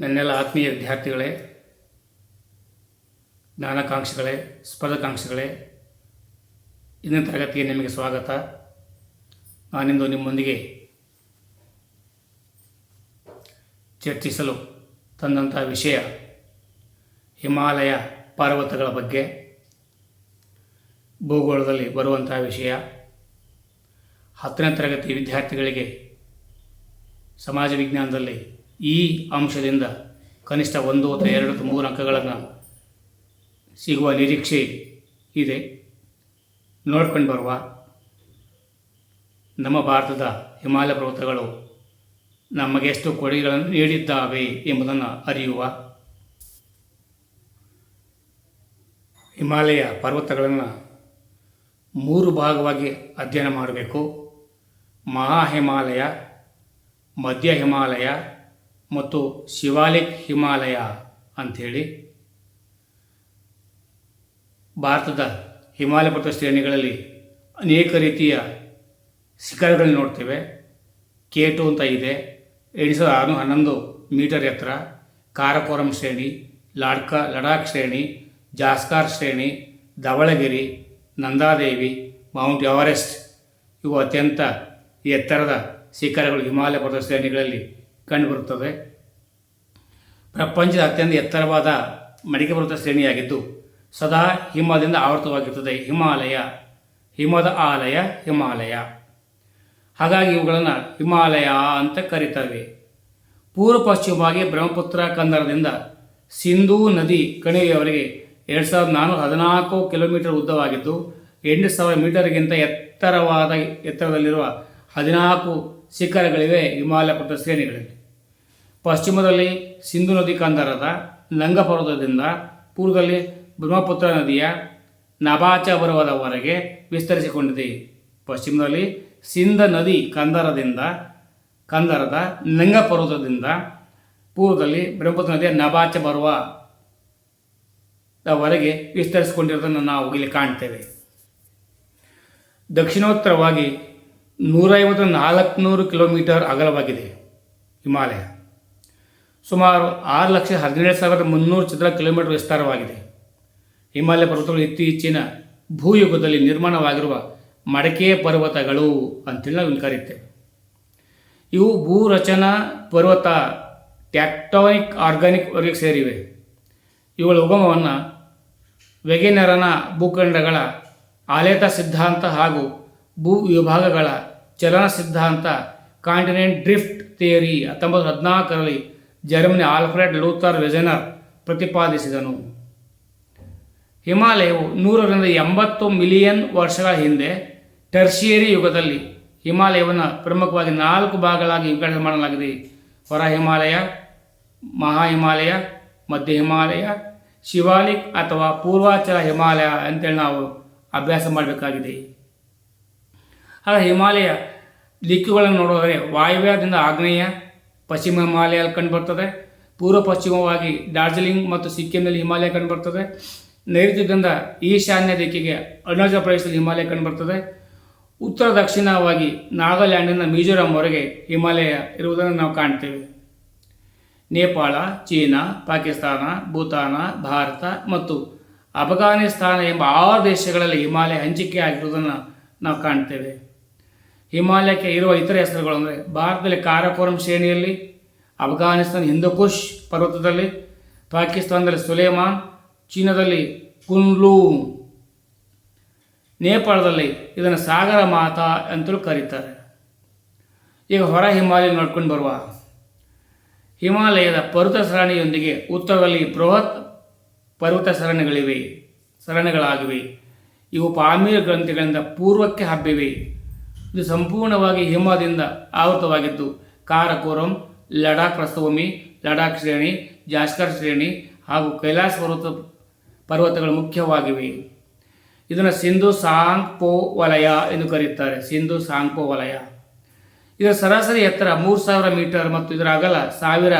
ನನ್ನೆಲ್ಲ ಆತ್ಮೀಯ ವಿದ್ಯಾರ್ಥಿಗಳೇ, ಜ್ಞಾನಾಕಾಂಕ್ಷಿಗಳೇ, ಸ್ಪರ್ಧಾಕಾಂಕ್ಷಿಗಳೇ, ಇಂದಿನ ತರಗತಿಗೆ ನಿಮಗೆ ಸ್ವಾಗತ. ನಾನಿಂದು ನಿಮ್ಮೊಂದಿಗೆ ಚರ್ಚಿಸಲು ತಂದಂಥ ವಿಷಯ ಹಿಮಾಲಯ ಪರ್ವತಗಳ ಬಗ್ಗೆ, ಭೂಗೋಳದಲ್ಲಿ ಬರುವಂತಹ ವಿಷಯ, ಹತ್ತನೇ ತರಗತಿ ವಿದ್ಯಾರ್ಥಿಗಳಿಗೆ ಸಮಾಜ ವಿಜ್ಞಾನದಲ್ಲಿ ಈ ಅಂಶದಿಂದ ಕನಿಷ್ಠ ಒಂದು ಅಥವಾ ಎರಡು ಅಥವಾ ಮೂರು ಅಂಕಗಳನ್ನು ಸಿಗುವ ನಿರೀಕ್ಷೆ ಇದೆ. ನೋಡ್ಕೊಂಡು ಬರುವ ನಮ್ಮ ಭಾರತದ ಹಿಮಾಲಯ ಪರ್ವತಗಳು ನಮಗೆ ಎಷ್ಟು ಕೊಡುಗೆಗಳನ್ನು ನೀಡಿದ್ದಾವೆ ಎಂಬುದನ್ನು ಅರಿಯುವ ಹಿಮಾಲಯ ಪರ್ವತಗಳನ್ನು ಮೂರು ಭಾಗವಾಗಿ ಅಧ್ಯಯನ ಮಾಡಬೇಕು. ಮಹಾ ಹಿಮಾಲಯ ಮಧ್ಯ ಹಿಮಾಲಯ ಮತ್ತು ಶಿವಾಲಿಕ್ ಹಿಮಾಲಯ ಅಂಥೇಳಿ ಭಾರತದ ಹಿಮಾಲಯ ಪರ್ವತ ಶ್ರೇಣಿಗಳಲ್ಲಿ ಅನೇಕ ರೀತಿಯ ಶಿಖರಗಳನ್ನು ನೋಡ್ತೇವೆ. ಕೇಟು ಅಂತ ಇದೆ. ಎಂಟು ಸಾವಿರದ ಆರುನೂರ ಹನ್ನೊಂದು ಮೀಟರ್ ಎತ್ತರ. ಕಾರಕೋರಂ ಶ್ರೇಣಿ, ಲಾಡ್ಕ, ಲಡಾಖ್ ಶ್ರೇಣಿ, ಜಾಸ್ಕಾರ್ ಶ್ರೇಣಿ, ಧವಳಗಿರಿ, ನಂದಾದೇವಿ, ಮೌಂಟ್ ಎವರೆಸ್ಟ್ ಇವು ಅತ್ಯಂತ ಎತ್ತರದ ಶಿಖರಗಳು ಹಿಮಾಲಯ ಪರ್ವತ ಶ್ರೇಣಿಗಳಲ್ಲಿ ಕಂಡುಬರುತ್ತವೆ ಪ್ರಪಂಚದ ಅತ್ಯಂತ ಎತ್ತರವಾದ ಮಡಿಕೆ ಪರ್ವತ ಶ್ರೇಣಿಯಾಗಿದ್ದು, ಸದಾ ಹಿಮದಿಂದ ಆವೃತವಾಗಿರುತ್ತದೆ. ಹಿಮಾಲಯ, ಹಿಮದ ಆಲಯ, ಹಿಮಾಲಯ. ಹಾಗಾಗಿ ಇವುಗಳನ್ನು ಹಿಮಾಲಯ ಅಂತ ಕರೀತವೆ. ಪೂರ್ವ ಪಶ್ಚಿಮವಾಗಿ ಬ್ರಹ್ಮಪುತ್ರ ಕಂದರದಿಂದ ಸಿಂಧೂ ನದಿ ಕಣಿವೆಯವರೆಗೆ ಎರಡು ಸಾವಿರದ ನಾನ್ನೂರ ಹದಿನಾಲ್ಕು ಕಿಲೋಮೀಟರ್ ಉದ್ದವಾಗಿದ್ದು, ಎಂಟು ಸಾವಿರ ಮೀಟರ್ಗಿಂತ ಎತ್ತರವಾದ ಎತ್ತರದಲ್ಲಿರುವ ಹದಿನಾಲ್ಕು ಶಿಖರಗಳಿವೆ ಹಿಮಾಲಯ ಪರ್ವತ ಶ್ರೇಣಿಗಳಲ್ಲಿ. ಪಶ್ಚಿಮದಲ್ಲಿ ಸಿಂಧು ನದಿ ಕಂದರದ ನಂಗ ಪರ್ವತದಿಂದ ಪೂರ್ವದಲ್ಲಿ ಬ್ರಹ್ಮಪುತ್ರ ನದಿಯ ನಬಾಚ ಬರುವದವರೆಗೆ ವಿಸ್ತರಿಸಿಕೊಂಡಿದೆ. ಪಶ್ಚಿಮದಲ್ಲಿ ಸಿಂಧ ನದಿ ಕಂದರದಿಂದ, ಕಂದರದ ನಂಗ ಪರ್ವತದಿಂದ ಪೂರ್ವದಲ್ಲಿ ಬ್ರಹ್ಮಪುತ್ರ ನದಿಯ ನಬಾಚ ಬರುವ ವರೆಗೆ ವಿಸ್ತರಿಸಿಕೊಂಡಿರೋದನ್ನು ನಾವು ಇಲ್ಲಿ ಕಾಣ್ತೇವೆ. ದಕ್ಷಿಣೋತ್ತರವಾಗಿ ನೂರೈವತ್ತು ನಾಲ್ಕುನೂರು ಕಿಲೋಮೀಟರ್ ಅಗಲವಾಗಿದೆ ಹಿಮಾಲಯ. ಸುಮಾರು ಆರು ಲಕ್ಷ ಹದಿನೇಳು ಸಾವಿರದ ಮುನ್ನೂರು ಚದರ ಕಿಲೋಮೀಟರ್ ವಿಸ್ತಾರವಾಗಿದೆ. ಹಿಮಾಲಯ ಪರ್ವತಗಳು ಇತ್ತೀಚಿನ ಭೂಯುಗದಲ್ಲಿ ನಿರ್ಮಾಣವಾಗಿರುವ ಮಡಕೆ ಪರ್ವತಗಳು ಅಂತೇಳಿ ನಾವು ಕರೀತೇವೆ ಇವು ಭೂರಚನಾ ಪರ್ವತ, ಟ್ಯಾಕ್ಟಾನಿಕ್ ಆರ್ಗಾನಿಕ್ ವರ್ಗಕ್ಕೆ ಸೇರಿವೆ. ಇವುಗಳ ಉಗಮವನ್ನು ವೆಗೆನರನ ಭೂಖಂಡಗಳ ಆಲೇತ ಸಿದ್ಧಾಂತ ಹಾಗೂ ಭೂ ವಿಭಾಗಗಳ ಚಲನ ಸಿದ್ಧಾಂತ ಕಾಂಟಿನೆಂಟ್ ಡ್ರಿಫ್ಟ್ ಥಿಯರಿ ಹತ್ತೊಂಬತ್ತು ಹದಿನಾಲ್ಕರಲ್ಲಿ ಜರ್ಮನಿ ಆಲ್ಫ್ರೆಡ್ ಲೂಥರ್ ವೆಜನರ್ ಪ್ರತಿಪಾದಿಸಿದನು. ಹಿಮಾಲಯವು ನೂರರಿಂದ ಎಂಬತ್ತು ಮಿಲಿಯನ್ ವರ್ಷಗಳ ಹಿಂದೆ ಟರ್ಷಿಯರಿ ಯುಗದಲ್ಲಿ ಹಿಮಾಲಯವನ್ನು ಪ್ರಮುಖವಾಗಿ ನಾಲ್ಕು ಭಾಗಗಳಾಗಿ ವಿಂಗಡಣೆ ಮಾಡಲಾಗಿದೆ. ಹೊರ ಹಿಮಾಲಯ ಮಹಾ ಹಿಮಾಲಯ ಮಧ್ಯ ಹಿಮಾಲಯ ಶಿವಾಲಿಕ್ ಅಥವಾ ಪೂರ್ವಾಚಲ ಹಿಮಾಲಯ ಅಂತೇಳಿ ನಾವು ಅಭ್ಯಾಸ ಮಾಡಬೇಕಾಗಿದೆ. ಹಾಗೆ ಹಿಮಾಲಯ ದಿಕ್ಕುಗಳನ್ನು ನೋಡಿದರೆ ವಾಯುವ್ಯದಿಂದ ಆಗ್ನೇಯ ಪಶ್ಚಿಮ ಹಿಮಾಲಯ ಕಂಡುಬರ್ತದೆ. ಪೂರ್ವ ಪಶ್ಚಿಮವಾಗಿ ಡಾರ್ಜಿಲಿಂಗ್ ಮತ್ತು ಸಿಕ್ಕಿಂನಲ್ಲಿ ಹಿಮಾಲಯ ಕಂಡುಬರ್ತದೆ. ನೈಋತ್ಯದಿಂದ ಈಶಾನ್ಯ ದಿಕ್ಕಿಗೆ ಅರುಣಾಚಲ ಪ್ರದೇಶದಲ್ಲಿ ಹಿಮಾಲಯ ಕಂಡುಬರ್ತದೆ. ಉತ್ತರ ದಕ್ಷಿಣವಾಗಿ ನಾಗಾಲ್ಯಾಂಡಿನ ಮಿಜೋರಾಂವರೆಗೆ ಹಿಮಾಲಯ ಇರುವುದನ್ನು ನಾವು ಕಾಣ್ತೇವೆ. ನೇಪಾಳ, ಚೀನಾ, ಪಾಕಿಸ್ತಾನ, ಭೂತಾನ, ಭಾರತ ಮತ್ತು ಅಫ್ಘಾನಿಸ್ತಾನ ಎಂಬ ಆರು ದೇಶಗಳಲ್ಲಿ ಹಿಮಾಲಯ ಹಂಚಿಕೆ ಆಗಿರುವುದನ್ನು ನಾವು ಕಾಣ್ತೇವೆ. ಹಿಮಾಲಯಕ್ಕೆ ಇರುವ ಇತರ ಹೆಸರುಗಳು ಅಂದರೆ ಭಾರತದಲ್ಲಿ ಕಾರಾಕೋರಂ ಶ್ರೇಣಿಯಲ್ಲಿ ಅಫ್ಘಾನಿಸ್ತಾನ್ ಹಿಂದೂಕುಷ್ ಪರ್ವತದಲ್ಲಿ, ಪಾಕಿಸ್ತಾನದಲ್ಲಿ ಸುಲೇಮಾನ್, ಚೀನಾದಲ್ಲಿ ಕುನ್ಲೂ ನೇಪಾಳದಲ್ಲಿ ಇದನ್ನು ಸಾಗರ ಮಾತಾ ಅಂತಲೂ ಕರೀತಾರೆ. ಈಗ ಹೊರ ಹಿಮಾಲಯ ನೋಡ್ಕೊಂಡು ಬರುವ ಹಿಮಾಲಯದ ಪರ್ವತ ಸರಣಿಯೊಂದಿಗೆ ಉತ್ತರದಲ್ಲಿ ಬೃಹತ್ ಪರ್ವತ ಸರಣಿಗಳಿವೆ, ಸರಣಿಗಳಾಗಿವೆ. ಇವು ಪಾಮೀರ್ ಗ್ರಂಥಿಗಳಿಂದ ಪೂರ್ವಕ್ಕೆ ಹಬ್ಬಿವೆ. ಇದು ಸಂಪೂರ್ಣವಾಗಿ ಹಿಮದಿಂದ ಆವೃತವಾಗಿದ್ದು, ಕಾರಕೋರಂ, ಲಡಾಖ್ ಪ್ರಸ್ಥಭೂಮಿ ಲಡಾಖ್ ಶ್ರೇಣಿ ಜಾಸ್ಕರ್ ಶ್ರೇಣಿ ಹಾಗೂ ಕೈಲಾಸ ಪರ್ವತ ಪರ್ವತಗಳು ಮುಖ್ಯವಾಗಿವೆ. ಇದನ್ನು ಸಿಂಧು ಸಾಂಗ್ಪೋ ವಲಯ ಎಂದು ಕರೆಯುತ್ತಾರೆ. ಸಿಂಧು ಸಾಂಗ್ಪೋ ವಲಯ. ಇದರ ಸರಾಸರಿ ಎತ್ತರ ಮೂರು ಸಾವಿರ ಮೀಟರ್ ಮತ್ತು ಇದರ ಅಗಲ ಸಾವಿರ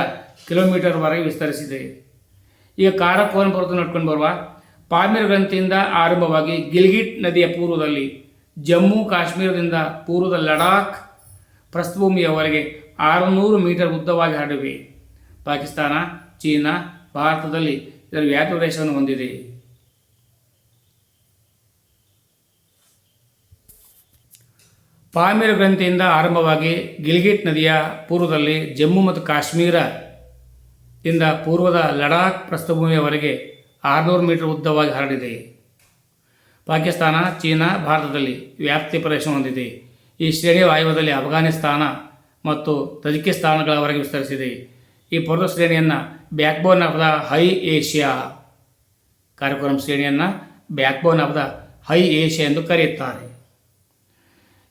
ಕಿಲೋಮೀಟರ್ವರೆಗೆ ವಿಸ್ತರಿಸಿದೆ. ಈಗ ಕಾರಕೋರಂ ಪರ್ವತ ನಡ್ಕೊಂಡು ಬರುವ ಪಾಮೀರ್ ಗ್ರಂಥಿಯಿಂದ ಆರಂಭವಾಗಿ ಗಿಲ್ಗಿಟ್ ನದಿಯ ಪೂರ್ವದಲ್ಲಿ ಜಮ್ಮು ಕಾಶ್ಮೀರದಿಂದ ಪೂರ್ವದ ಲಡಾಖ್ ಪ್ರಸ್ಥಭೂಮಿಯವರೆಗೆ ಆರುನೂರು ಮೀಟರ್ ಉದ್ದವಾಗಿ ಹರಡಿವೆ. ಪಾಕಿಸ್ತಾನ, ಚೀನಾ, ಭಾರತದಲ್ಲಿ ಇದರ ವ್ಯಾಪ್ತಿ ಪ್ರದೇಶವನ್ನು ಹೊಂದಿದೆ. ಪಾಮೀರ್ ಗ್ರಂಥಿಯಿಂದ ಆರಂಭವಾಗಿ ಗಿಲ್ಗಿಟ್ ನದಿಯ ಪೂರ್ವದಲ್ಲಿ ಜಮ್ಮು ಮತ್ತು ಕಾಶ್ಮೀರ ಇಂದ ಪೂರ್ವದ ಲಡಾಖ್ ಪ್ರಸ್ಥಭೂಮಿಯವರೆಗೆ ಆರುನೂರು ಮೀಟರ್ ಉದ್ದವಾಗಿ ಹರಡಿದೆ. ಪಾಕಿಸ್ತಾನ, ಚೀನಾ, ಭಾರತದಲ್ಲಿ ವ್ಯಾಪ್ತಿ ಪ್ರದೇಶ ಹೊಂದಿದೆ. ಈ ಶ್ರೇಣಿಯ ವಾಯುವ್ಯದಲ್ಲಿ ಅಫ್ಘಾನಿಸ್ತಾನ ಮತ್ತು ತಜಿಕಿಸ್ತಾನಗಳವರೆಗೆ ವಿಸ್ತರಿಸಿದೆ. ಈ ಪರ್ವತ ಶ್ರೇಣಿಯನ್ನು backbone of the high Asia ಕಾರ್ಯಕ್ರಮ ಶ್ರೇಣಿಯನ್ನು backbone of the high Asia ಎಂದು ಕರೆಯುತ್ತಾರೆ.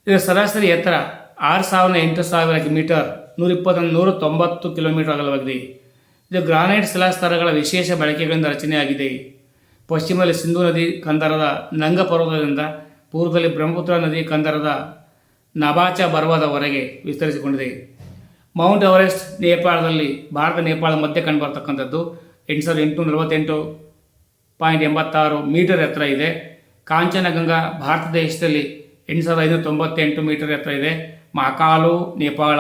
ಇದರ ಸರಾಸರಿ ಎತ್ತರ ಆರು ಸಾವಿರದ ಎಂಟು ಸಾವಿರ ಮೀಟರ್ ನೂರ ಇಪ್ಪತ್ತ ನೂರ ತೊಂಬತ್ತು ಕಿಲೋಮೀಟರ್ ಅಗಲವಾಗಿದೆ. ಇದು ಗ್ರಾನೈಟ್ ಶಿಲಾಸ್ತರಗಳ ವಿಶೇಷ ಬಳಕೆಗಳಿಂದ ರಚನೆಯಾಗಿದೆ. ಪಶ್ಚಿಮದಲ್ಲಿ ಸಿಂಧೂ ನದಿ ಕಂದರದ ನಂಗ ಪರ್ವತದಿಂದ ಪೂರ್ವದಲ್ಲಿ ಬ್ರಹ್ಮಪುತ್ರ ನದಿ ಕಂದರದ ನಬಾಚ ಪರ್ವದವರೆಗೆ ವಿಸ್ತರಿಸಿಕೊಂಡಿದೆ. ಮೌಂಟ್ ಎವರೆಸ್ಟ್ ನೇಪಾಳದಲ್ಲಿ ಭಾರತ ನೇಪಾಳ ಮಧ್ಯೆ ಕಂಡುಬರ್ತಕ್ಕಂಥದ್ದು ಎಂಟು ಸಾವಿರದ ಎಂಟುನೂರ ನಲವತ್ತೆಂಟು ಪಾಯಿಂಟ್ ಎಂಬತ್ತಾರು ಮೀಟರ್ ಎತ್ತರ ಇದೆ. ಕಾಂಚನಗಂಗಾ ಭಾರತ ದೇಶದಲ್ಲಿ ಎಂಟು ಸಾವಿರದ ಐನೂರ ತೊಂಬತ್ತೆಂಟು ಮೀಟರ್ ಎತ್ತರ ಇದೆ. ಮಾಕಾಲು ನೇಪಾಳ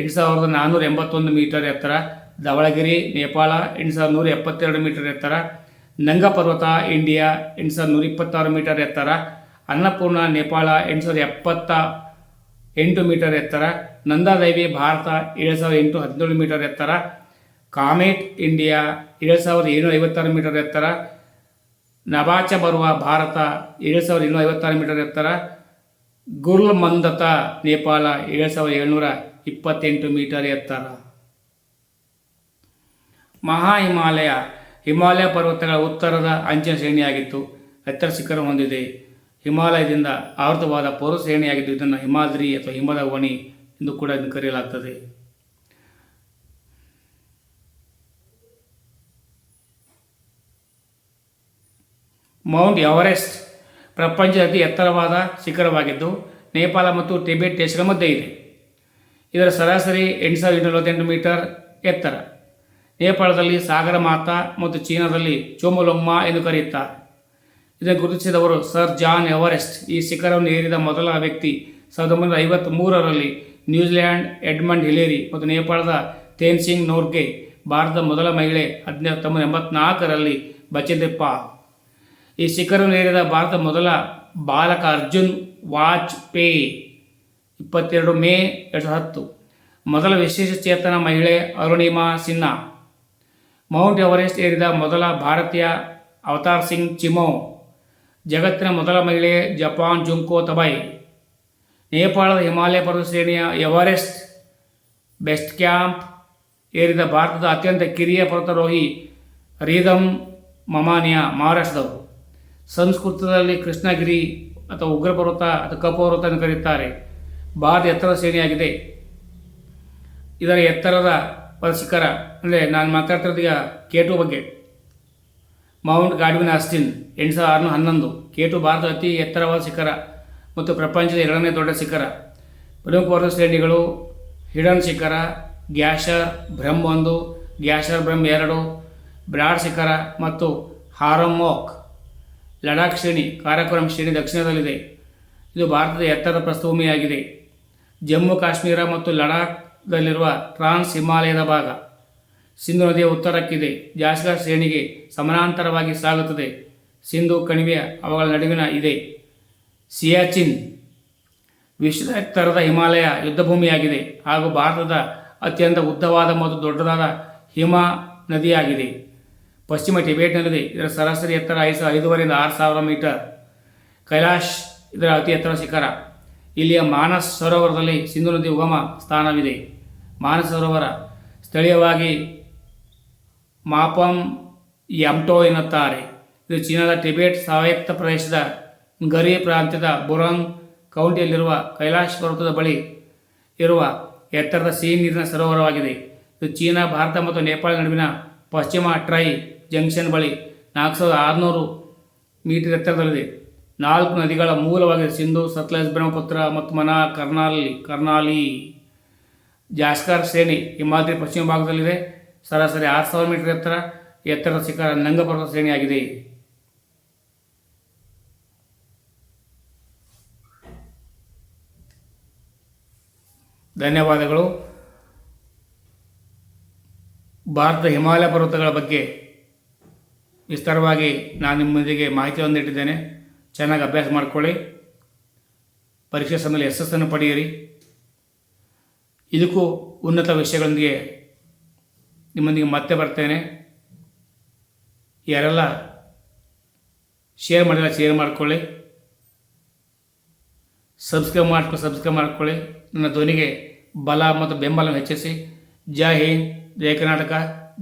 ಎಂಟು ಸಾವಿರದ ನಾನ್ನೂರ ಎಂಬತ್ತೊಂದು ಮೀಟರ್ ಎತ್ತರ. ಧವಳಗಿರಿ ನೇಪಾಳ ಎಂಟು ಸಾವಿರದ ನೂರ ಎಪ್ಪತ್ತೆರಡು ಮೀಟರ್ ಎತ್ತರ. ನಂಗ ಪರ್ವತ ಇಂಡಿಯಾ ಎಂಟು ಸಾವಿರದ ನೂರ ಇಪ್ಪತ್ತಾರು ಮೀಟರ್ ಎತ್ತರ, ಅನ್ನಪೂರ್ಣ, ನೇಪಾಳ ಎಂಟು ಸಾವಿರದ ಎಪ್ಪತ್ತ ಎಂಟು ಮೀಟರ್ ಎತ್ತರ, ನಂದಾದೇವಿ, ಭಾರತ ಏಳು ಸಾವಿರದ ಎಂಟು ಹದಿನೇಳು ಮೀಟರ್ ಎತ್ತರ, ಕಾಮೆಟ್, ಇಂಡಿಯಾ ಏಳು ಸಾವಿರದ ಏಳ್ನೂರ ಐವತ್ತಾರು ಮೀಟರ್ ಎತ್ತರ ನಬಾಚ ಬರುವ ಭಾರತ ಏಳು ಸಾವಿರದ ಏಳ್ನೂರ ಐವತ್ತಾರು ಮೀಟರ್ ಎತ್ತರ ಗುರ್ಲ್ ಮಂದತ ನೇಪಾಳ ಏಳು ಸಾವಿರದ ಏಳ್ನೂರ ಇಪ್ಪತ್ತೆಂಟು ಮೀಟರ್ ಎತ್ತರ. ಮಹಾ ಹಿಮಾಲಯ ಹಿಮಾಲಯ ಪರ್ವತಗಳ ಉತ್ತರದ ಅಂಚಿನ ಶ್ರೇಣಿಯಾಗಿತ್ತು. ಎತ್ತರ ಶಿಖರ ಹೊಂದಿದೆ. ಹಿಮಾಲಯದಿಂದ ಆವೃತವಾದ ಪೌರ ಶ್ರೇಣಿಯಾಗಿದ್ದು ಇದನ್ನು ಹಿಮಾದ್ರಿ ಅಥವಾ ಹಿಮದ ವಣಿ ಎಂದು ಕೂಡ ಇದನ್ನು ಕರೆಯಲಾಗ್ತದೆ. ಮೌಂಟ್ ಎವರೆಸ್ಟ್ ಪ್ರಪಂಚದ ಅತಿ ಎತ್ತರವಾದ ಶಿಖರವಾಗಿದ್ದು, ನೇಪಾಳ ಮತ್ತು ಟಿಬೆಟ್ ದೇಶಗಳ ಮಧ್ಯೆ ಇದೆ. ಇದರ ಸರಾಸರಿ ಎಂಟು ಸಾವಿರದ ನಲವತ್ತೆಂಟು ಮೀಟರ್ ಎತ್ತರ. ನೇಪಾಳದಲ್ಲಿ ಸಾಗರ ಮಾತಾ ಮತ್ತು ಚೀನಾದಲ್ಲಿ ಚೋಮೊಲೊಮ್ಮ ಎಂದು ಕರೆಯುತ್ತಾರೆ ಇದನ್ನು ಗುರುತಿಸಿದವರು ಸರ್ ಜಾನ್ ಎವರೆಸ್ಟ್. ಈ ಶಿಖರವನ್ನು ಏರಿದ ಮೊದಲ ವ್ಯಕ್ತಿ ಸಾವಿರದ ಒಂಬೈನೂರ ಐವತ್ತ್ಮೂರರಲ್ಲಿ ನ್ಯೂಜಿಲ್ಯಾಂಡ್ ಎಡ್ಮಂಡ್ ಹಿಲೇರಿ ಮತ್ತು ನೇಪಾಳದ ತೇನ್ಸಿಂಗ್ ನೋರ್ಗೆ, ಭಾರತದ ಮೊದಲ ಮಹಿಳೆ ಹದಿನೈದು ತೊಂಬತ್ತು ಎಂಬತ್ನಾಲ್ಕರಲ್ಲಿ ಬಚೆದೆಪ್ಪ ಈ ಶಿಖರವನ್ನು ಏರಿದ ಭಾರತದ ಮೊದಲ ಬಾಲಕ ಅರ್ಜುನ್ ವಾಜ್ಪೇಯಿ, ಇಪ್ಪತ್ತೆರಡು ಮೇ ಎರಡು ಸಾವಿರದ ಹತ್ತು. ಮೊದಲ ವಿಶೇಷ ಚೇತನ ಮಹಿಳೆ ಅರುಣಿಮಾ ಸಿನ್ಹಾ. ಮೌಂಟ್ ಎವರೆಸ್ಟ್ ಏರಿದ ಮೊದಲ ಭಾರತೀಯ ಅವತಾರ್ ಸಿಂಗ್ ಚಿಮೋ, ಜಗತ್ತಿನ ಮೊದಲ ಮಹಿಳೆ ಜಪಾನ್ ಜುಂಕೋ ತಬೈ, ನೇಪಾಳದ ಹಿಮಾಲಯ ಪರ್ವತ ಶ್ರೇಣಿಯ ಎವರೆಸ್ಟ್ ಬೆಸ್ಟ್ ಕ್ಯಾಂಪ್ ಏರಿದ ಭಾರತದ ಅತ್ಯಂತ ಕಿರಿಯ ಪರ್ವತಾರೋಹಿ ರೀದಮ್ ಮಮಾನಿಯಾ ಮಹಾರಾಷ್ಟ್ರದವರು. ಸಂಸ್ಕೃತದಲ್ಲಿ ಕೃಷ್ಣಗಿರಿ ಅಥವಾ ಉಗ್ರ ಪರ್ವತ ಅಥವಾ ಕಪರ್ವತ ಎಂದು ಕರೆಯುತ್ತಾರೆ. ಭಾರತ ಎತ್ತರದ ಶ್ರೇಣಿಯಾಗಿದೆ. ಇದರ ಎತ್ತರದ ಶಿಖರ ಅಂದರೆ ನಾನು ಮಾತಾಡ್ತಿರೋದು ಈಗ ಕೇಟು ಬಗ್ಗೆ. ಮೌಂಟ್ ಗಾಡ್ವಿನ್ ಆಸ್ಟಿನ್ ಎಂಟು ಸಾವಿರ ಆರುನೂರ ಹನ್ನೊಂದು. ಕೇಟು ಭಾರತದ ಅತಿ ಎತ್ತರವಾದ ಶಿಖರ ಮತ್ತು ಪ್ರಪಂಚದ ಎರಡನೇ ದೊಡ್ಡ ಶಿಖರ. ಪ್ರಮುಖ ವರ್ಗ ಶ್ರೇಣಿಗಳು ಹಿಡನ್ ಶಿಖರ ಗ್ಯಾಶರ್ ಬ್ರಹ್ಮ್ ಒಂದು ಗ್ಯಾಶರ್ ಬ್ರಹ್ಮ್ ಎರಡು, ಬ್ರಾಡ್ ಶಿಖರ ಮತ್ತು ಹಾರಮೋಕ್ ಲಡಾಖ್ ಶ್ರೇಣಿ ಕಾರ್ಯಕ್ರಮ ಶ್ರೇಣಿ ದಕ್ಷಿಣದಲ್ಲಿದೆ. ಇದು ಭಾರತದ ಎತ್ತರದ ಪ್ರಸ್ಥಭೂಮಿಯಾಗಿದೆ. ಜಮ್ಮು, ಕಾಶ್ಮೀರ ಮತ್ತು ಲಡಾಖ್ದಲ್ಲಿರುವ ಟ್ರಾನ್ಸ್ ಹಿಮಾಲಯದ ಭಾಗ. ಸಿಂಧು ನದಿಯ ಉತ್ತರಕ್ಕಿದೆ. ಜಾಸ್ಕರ್ ಶ್ರೇಣಿಗೆ ಸಮಾನಾಂತರವಾಗಿ ಸಾಗುತ್ತದೆ. ಸಿಂಧು ಕಣಿವೆಯ ಅವುಗಳ ನಡುವಿನ ಇದೆ. ಸಿಯಾಚಿನ್ ವಿಶ್ವದ ಎತ್ತರದ ಹಿಮಾಲಯ ಯುದ್ಧಭೂಮಿಯಾಗಿದೆ ಹಾಗೂ ಭಾರತದ ಅತ್ಯಂತ ಉದ್ದವಾದ ಮತ್ತು ದೊಡ್ಡದಾದ ಹಿಮ ನದಿಯಾಗಿದೆ. ಪಶ್ಚಿಮ ಟಿಬೇಟ್ನಲ್ಲಿದೆ. ಇದರ ಸರಾಸರಿ ಎತ್ತರ ಐದು ಐದೂವರೆಯಿಂದ ಆರು ಸಾವಿರ ಮೀಟರ್. ಕೈಲಾಶ್ ಇದರ ಅತಿ ಎತ್ತರ ಶಿಖರ. ಇಲ್ಲಿಯ ಮಾನಸ್ ಸರೋವರದಲ್ಲಿ ಸಿಂಧು ನದಿ ಉಗಮ ಸ್ಥಾನವಿದೆ. ಮಾನಸ್ ಸರೋವರ ಸ್ಥಳೀಯವಾಗಿ ಮಾಪಂ ಯಮ್ಟೋ ಎನ್ನುತ್ತಾರೆ. ಇದು ಚೀನಾದ ಟಿಬೆಟ್ ಸ್ವಾಯತ್ತ ಪ್ರದೇಶದ ಗರಿ ಪ್ರಾಂತ್ಯದ ಬುರಂಗ್ ಕೌಂಟಿಯಲ್ಲಿರುವ ಕೈಲಾಶ್ ಪರ್ವತದ ಬಳಿ ಇರುವ ಎತ್ತರದ ಸಿಹಿ ನೀರಿನ ಸರೋವರವಾಗಿದೆ. ಇದು ಚೀನಾ, ಭಾರತ ಮತ್ತು ನೇಪಾಳ ನಡುವಿನ ಪಶ್ಚಿಮ ಟ್ರೈ ಜಂಕ್ಷನ್ ಬಳಿ ನಾಲ್ಕು ಸಾವಿರದ ಆರುನೂರು ಮೀಟರ್ ಎತ್ತರದಲ್ಲಿದೆ. ನಾಲ್ಕು ನದಿಗಳ ಮೂಲವಾಗಿದೆ ಸಿಂಧು, ಸತ್ಲಜ್, ಬ್ರಹ್ಮಪುತ್ರ ಮತ್ತು ಮನಾ, ಕರ್ನಾಲಿ ಕರ್ನಾಲಿ, ಜಾಸ್ಕರ್ ಶ್ರೇಣಿ ಹಿಮಾದ್ರಿ ಪಶ್ಚಿಮ ಭಾಗದಲ್ಲಿದೆ. ಸರಾಸರಿ ಆರು ಸಾವಿರ ಮೀಟರ್ ಎತ್ತರ ಎತ್ತರದ ಶಿಖರ ನಂಗ ಪರ್ವತ ಶ್ರೇಣಿಯಾಗಿದೆ ಧನ್ಯವಾದಗಳು. ಭಾರತದ ಹಿಮಾಲಯ ಪರ್ವತಗಳ ಬಗ್ಗೆ ವಿಸ್ತಾರವಾಗಿ ನಾನು ನಿಮ್ಮೊಂದಿಗೆ ಮಾಹಿತಿಯನ್ನು ಇಟ್ಟಿದ್ದೇನೆ ಚೆನ್ನಾಗಿ ಅಭ್ಯಾಸ ಮಾಡಿಕೊಳ್ಳಿ. ಪರೀಕ್ಷೆ ಸಮಯದಲ್ಲಿ ಯಶಸ್ಸನ್ನು ಪಡೆಯಿರಿ. ಇದಕ್ಕೂ ಉನ್ನತ ವಿಷಯಗಳೊಂದಿಗೆ ನಿಮ್ಮೊಂದಿಗೆ ಮತ್ತೆ ಬರ್ತೇನೆ. ಯಾರೆಲ್ಲ ಶೇರ್ ಮಾಡಿಲ್ಲ ಶೇರ್ ಮಾಡಿಕೊಳ್ಳಿ. ಸಬ್ಸ್ಕ್ರೈಬ್ ಮಾಡ್ಕೊಳ್ಳಿ ಸಬ್ಸ್ಕ್ರೈಬ್ ಮಾಡ್ಕೊಳ್ಳಿ. ನನ್ನ ಧ್ವನಿಗೆ ಬಲ ಮತ್ತು ಬೆಂಬಲ ಹೆಚ್ಚಿಸಿ. ಜೈ ಹಿಂದ್, ಜೈ ಕರ್ನಾಟಕ,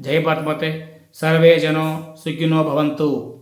ಜೈ ಭಾರತ ಮಾತೆ. ಸರ್ವೇ ಜನೋ ಸುಖಿನೋ ಭವಂತು.